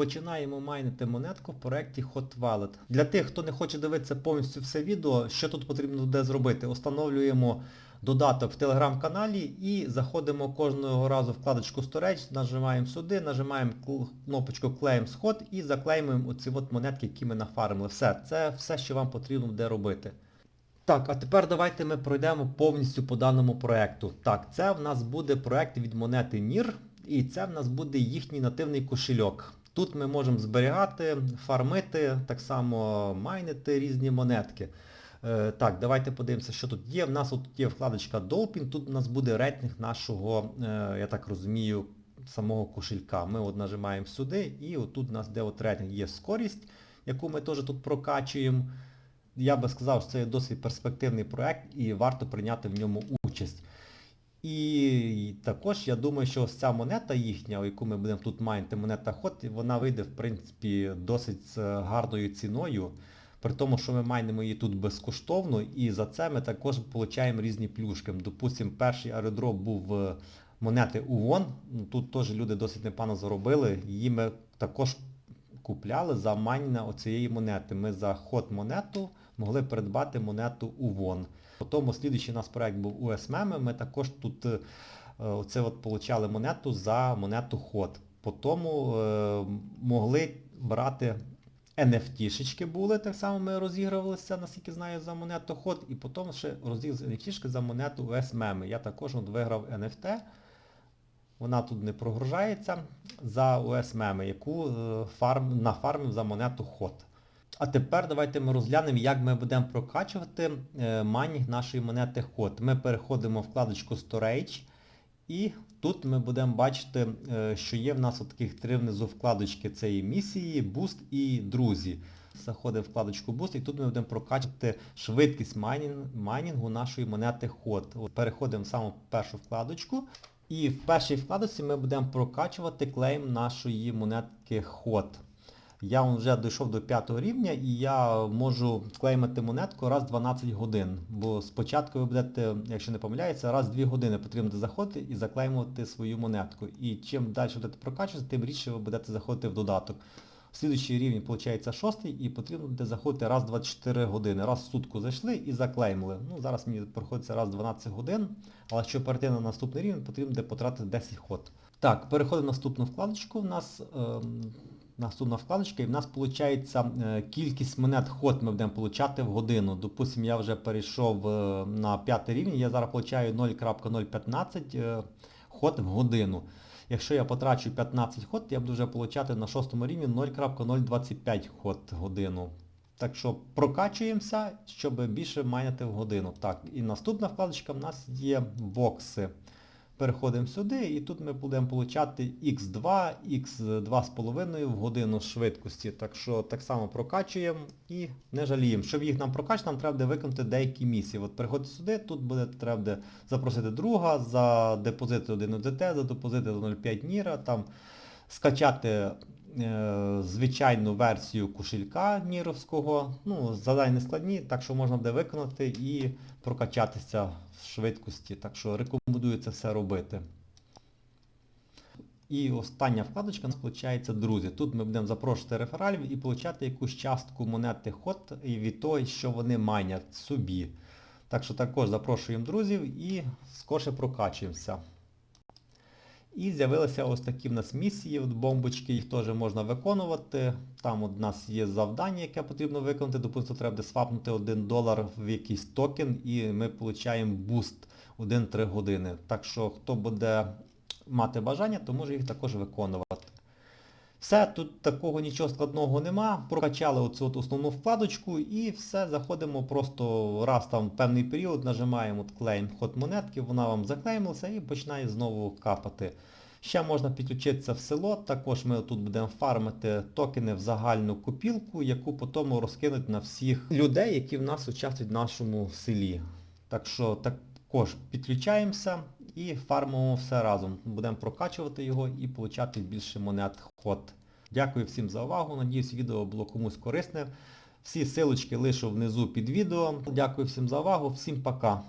Починаємо майнити монетку в проєкті Hot Wallet. Для тих, хто не хоче дивитися повністю все відео, що тут потрібно буде зробити? Установлюємо додаток в телеграм-каналі і заходимо кожного разу вкладочку Storage, нажимаємо сюди, нажимаємо кнопочку Claim Sход і заклеймуємо оці от монетки, які ми нафармили. Все, це все, що вам потрібно буде робити. Так, а тепер давайте ми пройдемо повністю по даному проекту. Так, це в нас буде проект від монети NIR, і це в нас буде їхній нативний кошельок. Тут ми можемо зберігати, фармити, так само майнити різні монетки. Е, так, давайте подивимося, що тут є. В нас тут є вкладочка Dolphin, тут у нас буде рейтинг нашого, е, я так розумію, самого кошелька. Ми от нажимаємо сюди і отут у нас де от рейтинг є скорість, яку ми теж тут прокачуємо. Я би сказав, що це досить перспективний проект і варто прийняти в ньому участь. І також я думаю, що ось ця монета їхня, яку ми будемо тут майнити, монета ход, вона вийде, в принципі, досить з гарною ціною. При тому, що ми майнимо її тут безкоштовно, і за це ми також отримуємо різні плюшки. Допустим, перший аеродроп був е, монети УВОН. Ну, Тут теж люди досить непогано заробили. Її ми також купляли за майнення оцієї монети. Ми за ход монету могли придбати монету УВОН. Потім слідуючий у нас проект був USMM, ми також тут е, оце от получали монету за монету ход. Потім е, могли брати NFT-шечки були, так само ми розігрувалися, наскільки знаю, за монету ход, і потім ще розігрувалися NFT-шки за монету USMM. Я також от виграв NFT. Вона тут не прогружається за USMM, яку е, фарм, нафармив за монету ход. А тепер давайте ми розглянемо, як ми будемо прокачувати е, майнінг нашої монети ход. Ми переходимо в вкладочку Storage і тут ми будемо бачити, е, що є в нас таких три внизу вкладочки. І місії, Boost і друзі. Заходимо в вкладочку Boost і тут ми будемо прокачувати швидкість майнінг, майнінгу нашої монети. От Переходимо в саму першу вкладочку. І в першій вкладочці ми будемо прокачувати клейм нашої монетки ход. Я вже дійшов до 5 рівня і я можу клеймити монетку раз в 12 годин. Бо спочатку ви будете, якщо не помиляється, раз в 2 години потрібно заходити і заклеймувати свою монетку. І чим далі будете прокачувати, тим рідше ви будете заходити в додаток. Слідуючий рівень, виходить, 6 і потрібно буде заходити раз в 24 години. Раз в сутку зайшли і заклеймили. Ну, зараз мені проходиться раз в 12 годин, але щоб перейти на наступний рівень, потрібно буде потратити 10 ход. Так, переходимо в наступну вкладочку. У нас ем, наступна вкладочка, і в нас виходить кількість монет ход ми будемо получати в годину. Допустим, я вже перейшов е, на 5 рівень, я зараз получаю 0.015 е, ход в годину. Якщо я потрачу 15 ход, я буду вже получати на 6 рівні 0.025 ход в годину. Так що прокачуємося, щоб більше майнити в годину. Так, і наступна вкладочка в нас є бокси. Переходимо сюди і тут ми будемо получати X2, X2,5 в годину швидкості. Так що так само прокачуємо і не жаліємо. Щоб їх нам прокачати, нам треба буде виконати деякі місії. От переходьте сюди, тут буде треба буде запросити друга за депозити 1 ОДТ, за депозити 0,5 Ніра, там скачати звичайну версію кошелька Ніровського. Ну, завдання не складні, так що можна буде виконати і прокачатися в швидкості. Так що рекомендую це все робити. І остання вкладочка у нас виходить друзі. Тут ми будемо запрошувати рефералів і отримати якусь частку монети ход від того, що вони майнять собі. Так що також запрошуємо друзів і скорше прокачуємося. І з'явилися ось такі в нас місії, от бомбочки, їх теж можна виконувати. Там у нас є завдання, яке потрібно виконати. Допустимо, треба буде свапнути 1 долар в якийсь токен і ми отримуємо буст 1-3 години. Так що хто буде мати бажання, то може їх також виконувати. Все, тут такого нічого складного нема. Прокачали оцю от основну вкладочку і все, заходимо просто раз там певний період, нажимаємо от клейм ход монетки, вона вам заклеймилася і починає знову капати. Ще можна підключитися в село, також ми тут будемо фармити токени в загальну копілку, яку потім розкинуть на всіх людей, які в нас участвують в нашому селі. Так що також підключаємося і фармимо все разом. Будемо прокачувати його і отримати більше монет ход. Дякую всім за увагу. Надіюсь, відео було комусь корисне. Всі силочки лишу внизу під відео. Дякую всім за увагу. Всім пока.